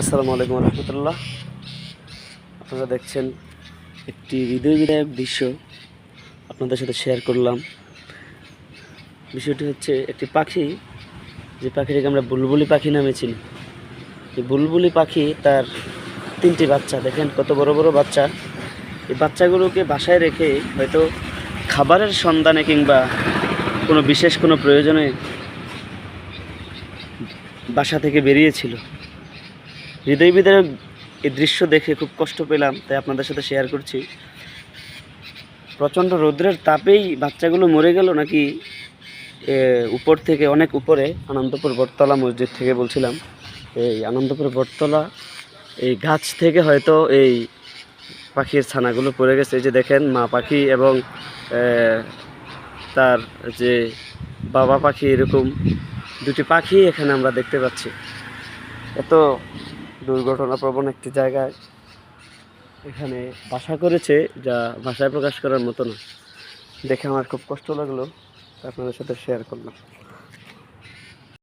আসসালামু আলাইকুম রহমতুল্লাহ। আপনারা দেখছেন একটি হৃদয় বিদায়ক দৃশ্য আপনাদের সাথে শেয়ার করলাম। বিষয়টি হচ্ছে একটি পাখি, যে পাখিটাকে আমরা বুলবুলি পাখি নামে চিনি। এই বুলবুলি পাখি তার তিনটি বাচ্চা, দেখেন কত বড় বড় বাচ্চা। এই বাচ্চাগুলোকে বাসায় রেখে হয়তো খাবারের সন্ধানে কিংবা কোনো বিশেষ কোনো প্রয়োজনে বাসা থেকে বেরিয়েছিল। হৃদয় বিদারক এই দৃশ্য দেখে খুব কষ্ট পেলাম, তাই আপনাদের সাথে শেয়ার করছি। প্রচণ্ড রৌদ্রের তাপেই বাচ্চাগুলো মরে গেল নাকি উপর থেকে অনেক উপরে, আনন্দপুর বটতলা মসজিদ থেকে বলছিলাম। এই আনন্দপুর বটতলা, এই গাছ থেকে হয়তো এই পাখির ছানাগুলো পড়ে গেছে। এই যে দেখেন মা পাখি এবং তার যে বাবা পাখি এরকম দুটি পাখি এখানে আমরা দেখতে পাচ্ছি। এত দুর্ঘটনা প্রবণ একটি জায়গায় এখানে বাসা করেছে, যা ভাষায় প্রকাশ করার মতো না। দেখে আমার খুব কষ্ট লাগল। আপনাদের সাথে শেয়ার করলাম।